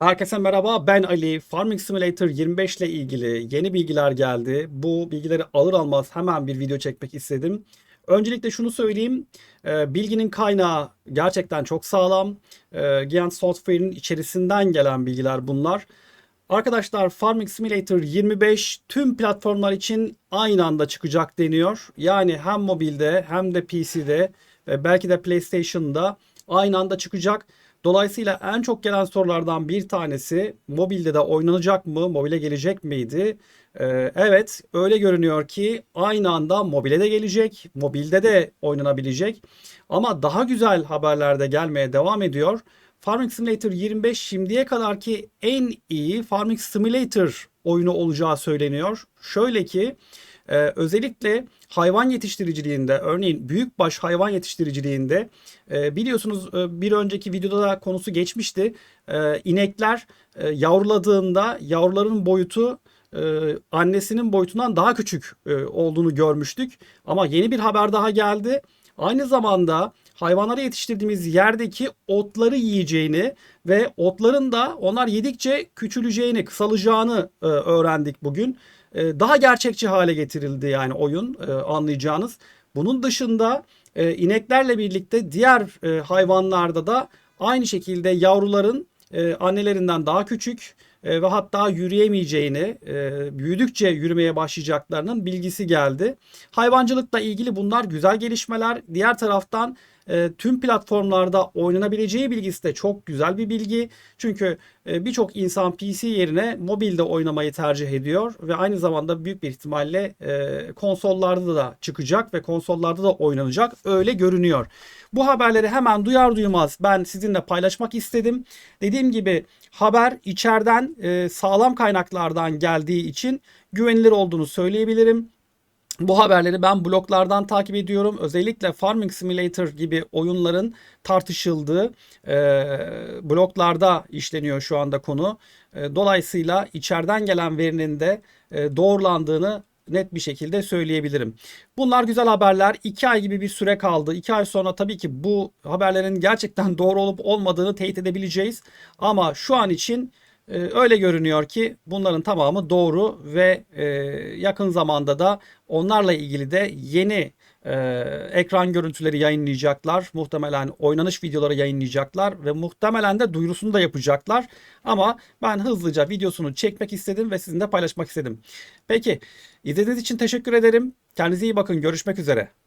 Herkese merhaba ben Ali. Farming Simulator 25 ile ilgili yeni bilgiler geldi. Bu bilgileri alır almaz hemen bir video çekmek istedim. Öncelikle şunu söyleyeyim. e, Bilginin kaynağı gerçekten çok sağlam. E, Giant Software'in içerisinden gelen bilgiler bunlar. Arkadaşlar Farming Simulator 25 tüm platformlar için aynı anda çıkacak deniyor. Yani hem mobilde hem de PC'de ve belki de PlayStation'da aynı anda çıkacak. Dolayısıyla en çok gelen sorulardan bir tanesi mobilde de oynanacak mı, mobile gelecek miydi? Ee, evet, öyle görünüyor ki aynı anda mobile de gelecek, mobilde de oynanabilecek. Ama daha güzel haberler de gelmeye devam ediyor. Farming Simulator 25 şimdiye kadarki en iyi Farming Simulator oyunu olacağı söyleniyor. Şöyle ki e, özellikle hayvan yetiştiriciliğinde örneğin büyükbaş hayvan yetiştiriciliğinde e, biliyorsunuz e, bir önceki videoda da konusu geçmişti. E, inekler e, yavruladığında yavruların boyutu e, annesinin boyutundan daha küçük e, olduğunu görmüştük. Ama yeni bir haber daha geldi. Aynı zamanda hayvanları yetiştirdiğimiz yerdeki otları yiyeceğini ve otların da onlar yedikçe küçüleceğini, kısalacağını e, öğrendik bugün. E, daha gerçekçi hale getirildi yani oyun e, anlayacağınız. Bunun dışında e, ineklerle birlikte diğer hayvanlarda da aynı şekilde yavruların annelerinden daha küçük ve hatta yürüyemeyeceğini, büyüdükçe yürümeye başlayacaklarının bilgisi geldi. Hayvancılıkla ilgili bunlar güzel gelişmeler. Diğer taraftan e, tüm platformlarda oynanabileceği bilgisi de çok güzel bir bilgi. Çünkü e, birçok insan PC yerine mobilde oynamayı tercih ediyor ve aynı zamanda büyük bir ihtimalle e, konsollarda da çıkacak ve konsollarda da oynanacak öyle görünüyor. Bu haberleri hemen duyar duymaz ben sizinle paylaşmak istedim. Dediğim gibi haber içeriden sağlam kaynaklardan geldiği için güvenilir olduğunu söyleyebilirim. Bu haberleri ben bloglardan takip ediyorum. Özellikle Farming Simulator gibi oyunların tartışıldığı e, bloglarda işleniyor şu anda konu. E, dolayısıyla içeriden gelen verinin de e, doğrulandığını net bir şekilde söyleyebilirim. Bunlar güzel haberler. 2 ay gibi bir süre kaldı. 2 ay sonra tabii ki bu haberlerin gerçekten doğru olup olmadığını teyit edebileceğiz. Ama şu an için öyle görünüyor ki bunların tamamı doğru ve e, yakın zamanda da onlarla ilgili de yeni e, ekran görüntüleri yayınlayacaklar. Muhtemelen oynanış videoları yayınlayacaklar ve muhtemelen de duyurusunu da yapacaklar. Ama ben hızlıca videosunu çekmek istedim ve sizinle paylaşmak istedim. Peki izlediğiniz için teşekkür ederim. Kendinize iyi bakın. Görüşmek üzere.